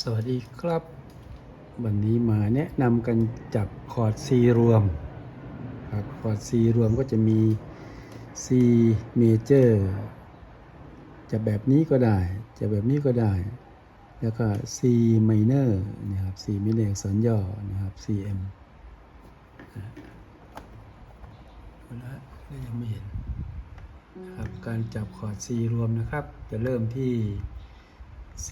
สวัสดีครับ วันนี้มาแนะนำกันจับคอร์ด C รวมครับคอร์ด C รวมก็จะมี C major จะแบบนี้ก็ได้ จะแบบนี้ก็ได้ แล้วก็ C minor นะครับ C minor อักษรย่อนะครับ CM อะเอาละก็ยังไม่เห็นครับการจับคอร์ด C รวมนะครับ จะเริ่มที่ C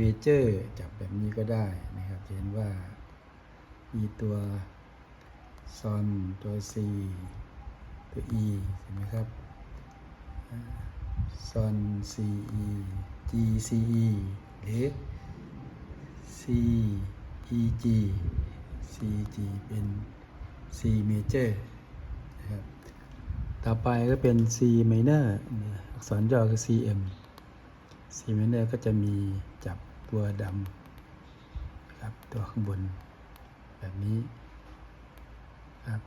major จับแบบนี้ก็ได้นะครับเห็นว่ามีตัวซอนตัว C ตัว E เห็นไหมครับซอน C E G C E หรือ C E G C G เป็น C major นะครับต่อไปก็เป็น C minor อักษรย่อคือ C M ซีเมนเนอร์ก็จะมีจับตัวดำครับตัวข้างบน แบบนี้ครับ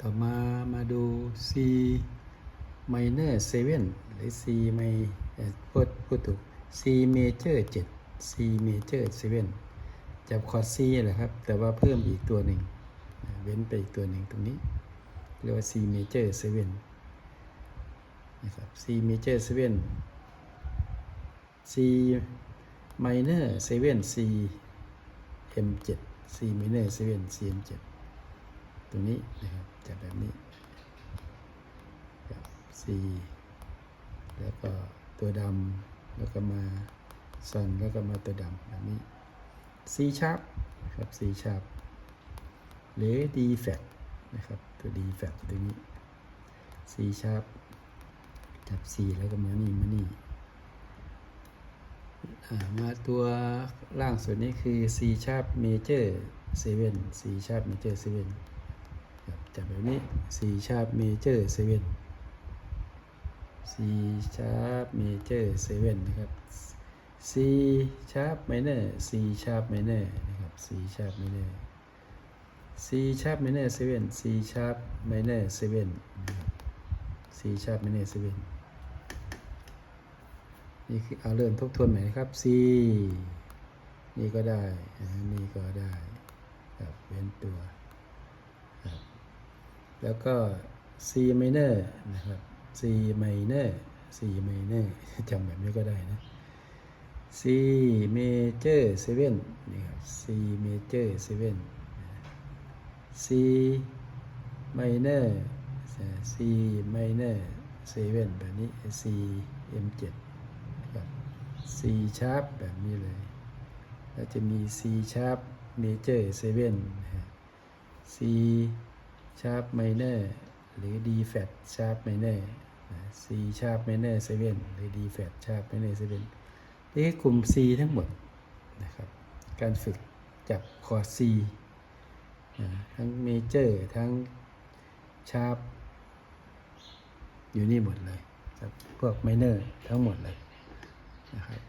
ต่อมามาดู C minor 7หรือ C mi เอ่พูดพูดถูก C major 7 C major 7จับคอร์ด C แหละครับ แต่ว่าเพิ่มอีกตัวหนึ่ง เว้นไปอีกตัวหนึ่งตรงนี้ เรียกว่า C major 7 นะครับ C major 7 C minor 7 C M 7 C minor 7 C M 7 ตรงนี้นะครับจะแบบนี้ครับ C แล้วก็ตัวดำแล้วก็มาซอนแล้วก็มาตัวดำแบบนี้ C sharp ครับ C sharp หรือ D flat นะครับ ตัว D flat ตัวนี้ C sharp จับ C แล้วก็มานี่มานี่มาตัวล่างสุดนี้คือ C sharp major 7 C sharp major 7จับแบบนี้ C sharp major 7 C sharp major 7นะครับ C sharp minor C sharp minor นะครับ C sharp minor C sharp minor 7 C sharp minor 7 C sharp minor 7 นี่คือเอาเริ่มทบทวนใหม่นะครับ C นี่ก็ได้ นี่ก็ได้ครับเว้นตัวครับแล้วก็ C minor นะครับ C minor C minor จำแบบนี้ก็ได้นะ C major 7นี่ครับ C major 7 C minor C minor 7แบบนี้ C M 7 C sharp แบบนี้เลย แล้วจะมี C sharp major 7นะฮะ C sharp minor หรือ D flat sharp minor C sharp minor 7 หรือ D flat sharp minor 7นี่คือกลุ่ม C ทั้งหมดนะครับ การฝึกจับคอร์ด C ทั้ง major ทั้ง sharp อยู่นี่หมดเลยครับพวก minor ทั้งหมดเลย นะครับ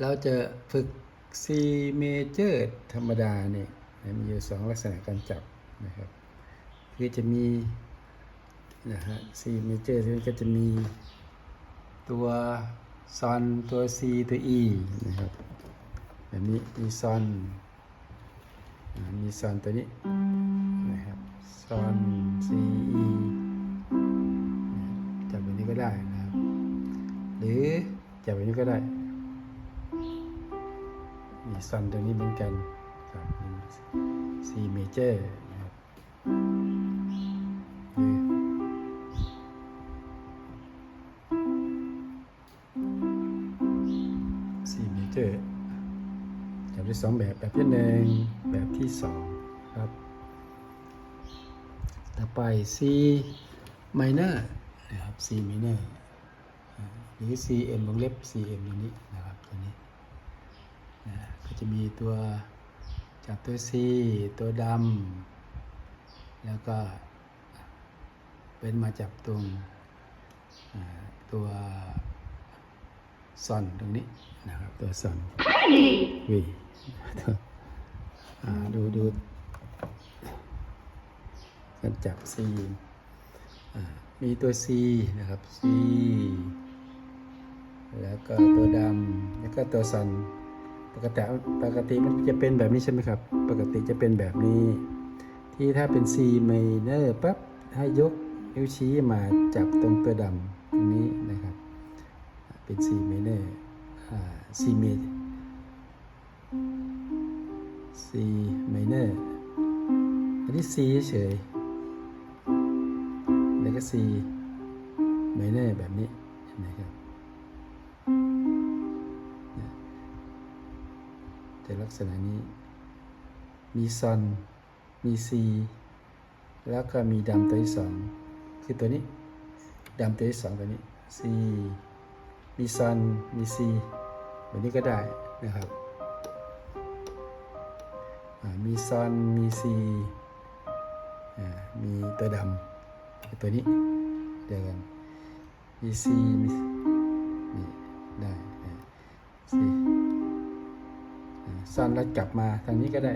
เราจะฝึก C major ธรรมดาเนี่ยมีอยู่สองลักษณะการจับนะครับ คือจะมีนะฮะ C major ที่ก็จะมีตัวซอนตัว C ตัว E นะครับแบบนี้มีซอนมีซอนตัวนี้นะครับซอน C E จับแบบนี้ก็ได้นะ หรือจับแบบนี้ก็ได้มีซันตัวนี้เหมือนกันครับมี C major นะครับหรือ C major จับได้สองแบบแบบที่หนึ่งแบบที่สองครับ ต่อไป C minor นะครับ C minor อ่าหรืือ CM วงเล็บ CM อย่างนี้นะครับตัวนี้นะก็จะมีตัวจับตัว C ตัวดำแล้วก็เป็นมาจับตรงตัวซอนตรงนี้นะครับตัวซอนวิตัวอ่าดูดูการจับ C มีตัว C นะครับ C แล้วก็ตัวดำแล้วก็ตัวซันปกติปกติมันจะเป็นแบบนี้ใช่ไหมครับ ปกติจะเป็นแบบนี้ ที่ถ้าเป็น C minor ปั๊บให้ยกนิ้วชี้มาจับตรงตัวดำตรงนี้นะครับ เป็น C minor C major C minor อันนี้ C เฉยแล้วก็ C minor แบบนี้นะครับ จะลักษณะนี้ มีซอนมีซีแล้วก็มีดำตัวที่สองคือตัวนี้ดำตัวที่สองตัวนี้ซีมีซอนมีซีแบบนี้ก็ได้นะครับมีซอนมีซีมีตัวดำตัวนี้เดียวกันมีซี ซอนแล้วกลับมาทางนี้ก็ได้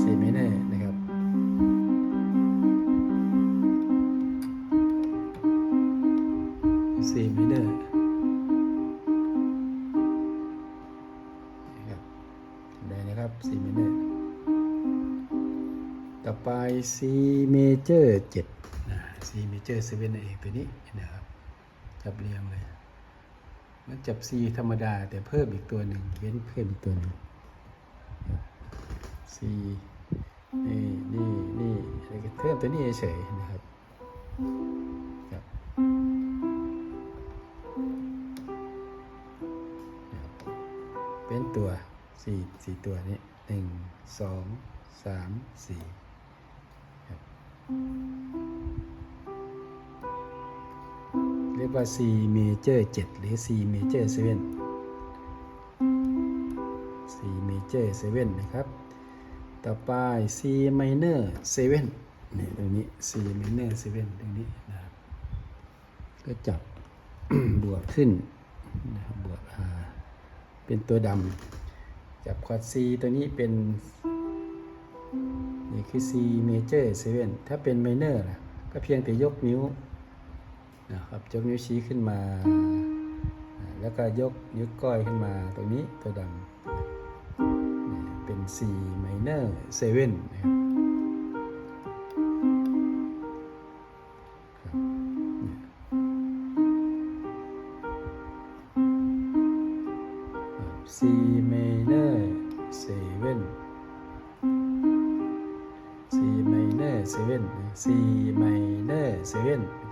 ซีไม่แน่นะครับซีไม่แน่นะครับได้นะครับซีไม่แน่ต่อไปซีเมเจอร์เจ็ดซีเมเจอร์เซเว่นเองตัวนี้นะครับจับเรียงเลย มันจับซีธรรมดา แต่เพิ่มอีกตัวหนึ่งเว้นเพิ่มอีกตัวหนึ่ง C นี่นี่นี่แล้วก็เพิ่มตัวนี้เฉยนะครับครับเป็นตัวสี่สี่ตัวนี้หนึ่งสองสามสี่ครับ รียกว่า C major 7 หรือ C major 7 C major 7 นะครับ ต่อไป C minor 7นี่ตรงนี้ C minor 7 ตรงนี้นะครับก็จับบวกขึ้นนะครับบวก R เป็นตัวดำจับคอร์ด C ตัวนี้เป็นนี่คือ C major 7 ถ้าเป็น minor ล่ะก็เพียงแต่ยกนิ้ว นะครับยกนิ้วชี้ขึ้นมาอ่าแล้วก็ยกนิ้วก้อยขึ้นมาตรงนี้ตัวดำเป็น C minor 7นะครับครับเนี่ยครับ C minor 7 C minor 7 C minor 7ก็ได้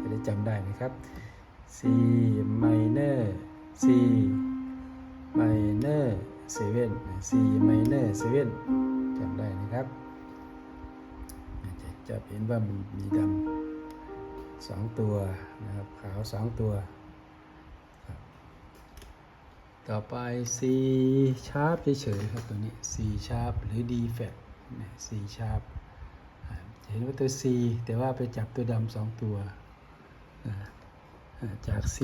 จะได้จำได้นะครับ C minor C minor 7 C minor 7จำได้นะครับจะจะเห็นว่ามีมีดำสองตัวนะครับ ขาวสองตัว ต่อไป C sharp เฉยๆครับตัวนี้ C sharp หรือ D flat C sharp เห็นว่าตัว C แต่ว่าไปจับตัวดำสองตัว จาก C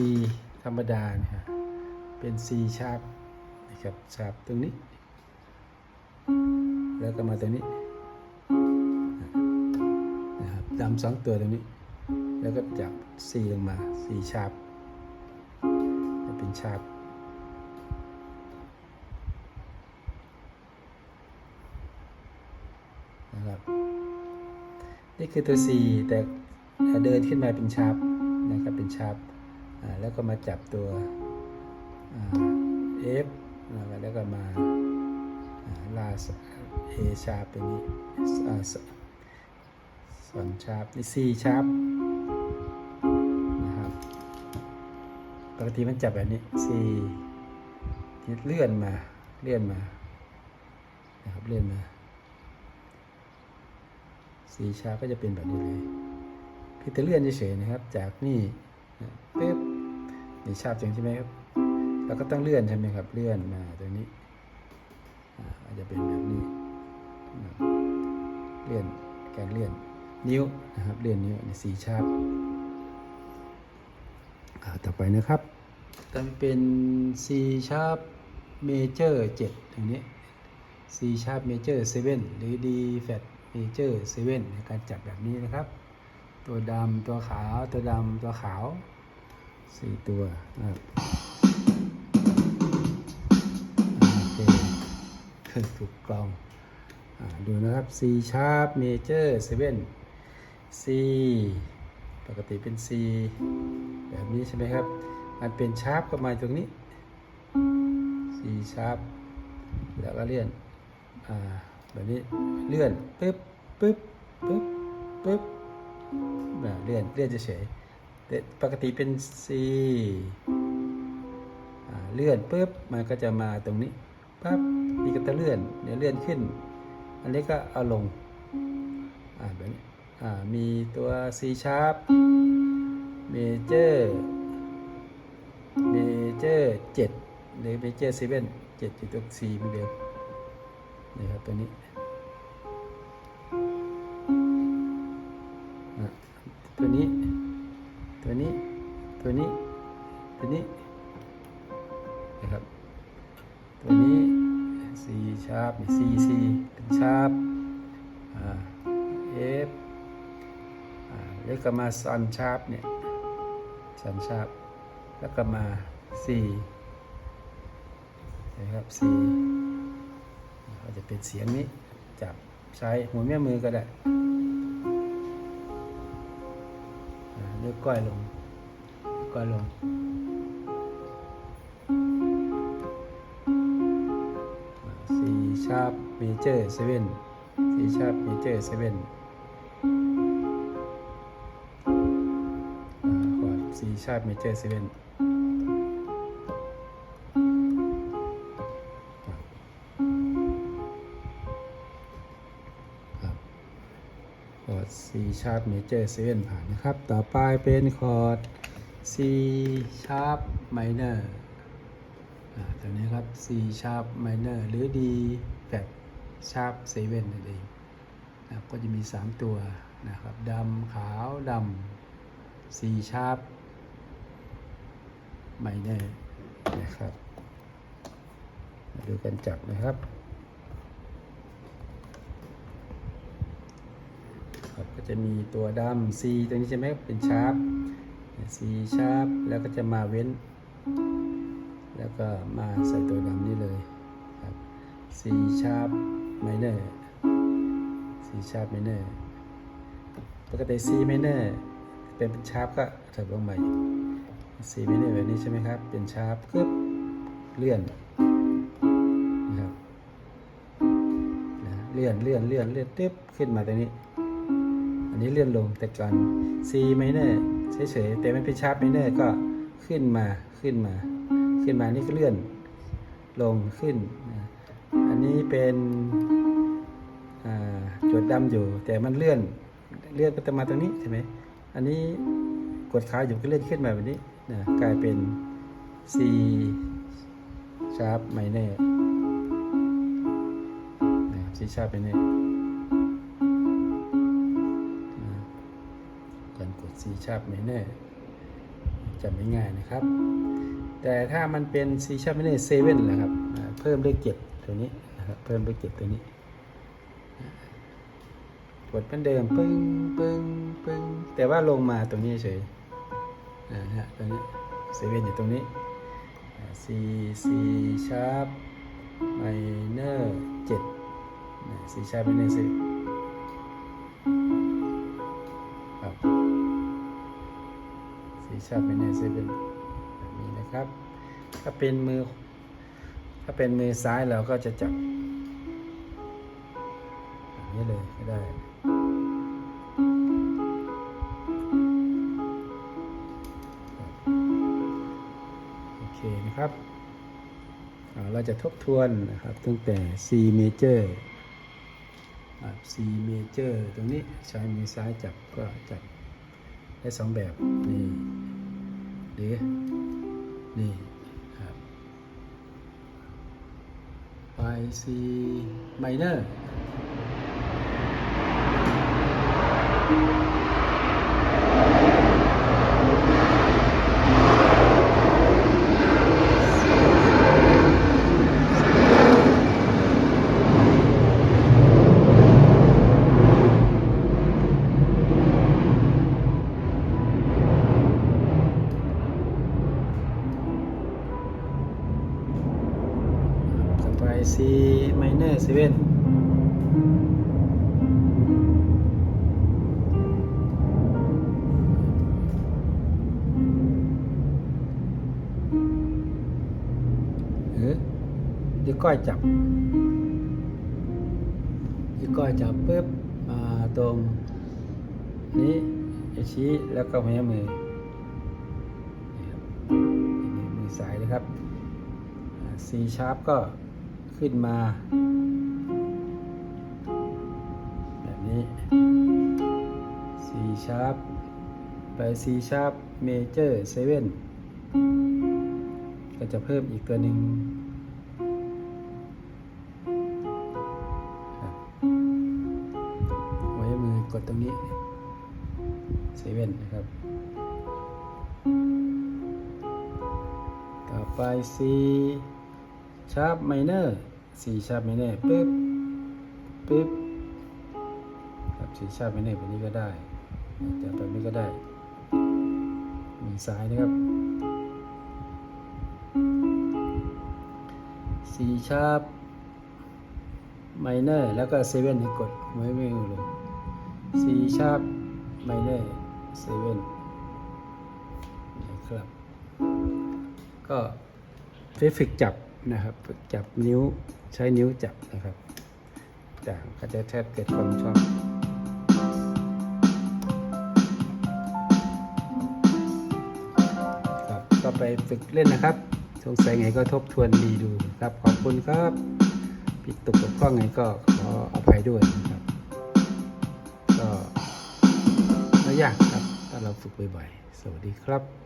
ธรรมดาเนี่ยครับเป็น C sharp นะครับชาบตรงนี้ แล้วก็มาตรงนี้นะครับดำสองตัวตรงนี้ แล้วก็จับสีลงมาสีชาบจะเป็นชารับ นี่คือตัว C แต่เดินขึ้นมาเป็นชาบนะครับเป็นชาบอ่าแล้วก็มาจับตัวอ่า F นะครับแล้วก็มาลาส A ชาร์ปตัวนี้อ่าสสอนชาร์ปนี่ C ชาร์ปนะครับปกติมันจับแบบนี้ C ที่เลื่อนมาเลื่อนมานะครับเลื่อนมา C ชาก็จะเป็นแบบนี้เลยพี่จะเลื่อนเฉยๆนะครับ จากนี่ปึ๊บนี่ชาร์ปจังใช่ไหมครับแล้วก็ต้องเลื่อนใช่ไหมครับ เลื่อนมาตรงนี้อาจจะเป็นแบบนี้ เลื่อนการเลื่อนนิ้วนะครับเลื่อนนิ้วในสีชาร์ปอ่าต่อไปนะครับตั้งเป็น C sharp major 7ตรงนี้ C sharp major 7หรือ D flat major 7ในการจับแบบนี้นะครับ ตัวดำตัวขาว ตัวดำตัวขาวสี่ตัวนะครับโอเคถูกกลองอดูนะครับ C sharp major 7 C ปกติเป็น C แบบนี้ใช่ไหมครับ มันเป็นชาร์ปก็มาตรงนี้ C sharp แล้วก็เลื่อนอ่า แบบนี้เลื่อนปึ๊บปึ๊บปึ๊บปึ๊บอ่าเลื่อนเลื่อนเฉยแต่ปกติเป็น C เลื่อนปึ๊บมันก็จะมาตรงนี้ปั๊บนี่ก็จะเลื่อนเดี๋ยวเลื่อนขึ้น อันนี้ก็เอาลงอ่าแบบนี้อ่ามีตัว C sharp major major 7หรือ major 7 7อยู่ตรง C เหมือนเดิม นี่ครับตัวนี้ตัวนี้ ตัวนี้ ตัวนี้ ตัวนี้ นะครับ ตัวนี้ C sharp C C เป็น sharp อ่า F อ่าแล้วก็มา sun sharp เนี่ย sun sharp แล้วก็มา C นะครับ C เป็นเสียงนี้จับใช้หัวแม่มือก็ได้อ่านิ้วก้อยลงนิ้วก้อยลง C sharp major 7 C sharp major 7อ่าคอร์ด C sharp major 7 คอร์ด C sharp major 7ผ่านนะครับ ต่อไปเป็นคอร์ด C sharp minor อ่าตัวนี้ครับ C sharp minor หรือ D แบบ sharp 7นั่นเองนะก็จะมี 3 ตัวนะครับดำขาวดำ C sharp minor นะครับมาดูกันจับนะครับครับ ก็จะมีตัวดำ C ตัวนี้ใช่ไหมเป็น sharp C sharp แล้วก็จะมาเว้น แล้วก็มาใส่ตัวดำนี่เลยครับ C sharp minor C sharp minor ปกติ C minor เป็นเป็นชาร์ปก็เถิบลงใหม่ C minor แบบนี้ใช่ไหมครับ เป็นชาร์ปปึ๊บเลื่อนนะครับนะเลื่อนเลื่อนเลื่อนเลื่อนตึ๊บขึ้นมาตรงนี้ อันนี้เลื่อนลงแต่ก่อน C minor เฉยๆแต่ไม่เป็นชาร์ป minor ก็ขึ้นมาขึ้นมา ขึ้นมานี่ก็เลื่อนลงขึ้น อันนี้เป็นอ่าจดดำอยู่ แต่มันเลื่อนเลื่อนก็จะมาตรงนี้ใช่ไหมอันนี้กดขาอยู่ก็เลื่อนขึ้นมาแบบนี้นะกลายเป็น C sharp minor นะ C sharp minor การกด C sharp minor จำไม่ง่ายนะครับ แต่ถ้ามันเป็น C sharp minor 7นะครับ เพิ่มเลขเจ็ดตัวนี้นะครับเพิ่มเลขเจ็ดตัวนี้กดเหมือนเดิมปึ้งปึ้งปึ้งแต่ว่าลงมาตรงนี้เฉยอ่าฮะตรงนี้เซเว่นอยู่ตรงนี้ C C sharp minor 7 C sharp minor 7 C sharp minor 7แบบนี้นะครับ ถ้าเป็นมือ ถ้าเป็นมือซ้ายเราก็จะจับแบบนี้เลยก็ได้โอเคนะครับเราจะทบทวนนะครับตั้งแต่ C major อ่า C major ตรงนี้ใช้มือซ้ายจับก็จับ ได้สองแบบนี่ดีนี่ครับ ไปซีไมเนอร์ ก้อยจับดีวก้อยจับปุ๊บมาตรงนี้ชี้แล้วก็หัวมือมือซ้ายนะครับ C sharp ก็ขึ้นมา แบบนี้ C sharp ไป C sharp major 7ก็จะเพิ่มอีกตัวหนึ่ง 7นะครับ ต่อไป C sharp minor C sharp minor ปึ๊บปึ๊บครับ C sharp minor แบบนี้ก็ได้จะแบบนี้ก็ได้มือซ้ายนะครับ C sharp minor แล้วก็7ให้กดไว้ไม่ลง C sharp minor 7นะครับ ก็ฟิฝึกจับนะครับฝึกจับนิ้วใช้นิ้วจับนะครับต่างก็จะแทบเกิดความชอบครับก็ไปฝึกเล่นนะครับ สงสัยไงก็ทบทวนดีดูครับ ขอบคุณครับผิดตกบกพร่องไงก็ขออภัยด้วยนะครับ ก็ไม่ยาก รับถ้าเราฝึกบ่อยๆ สวัสดีครับ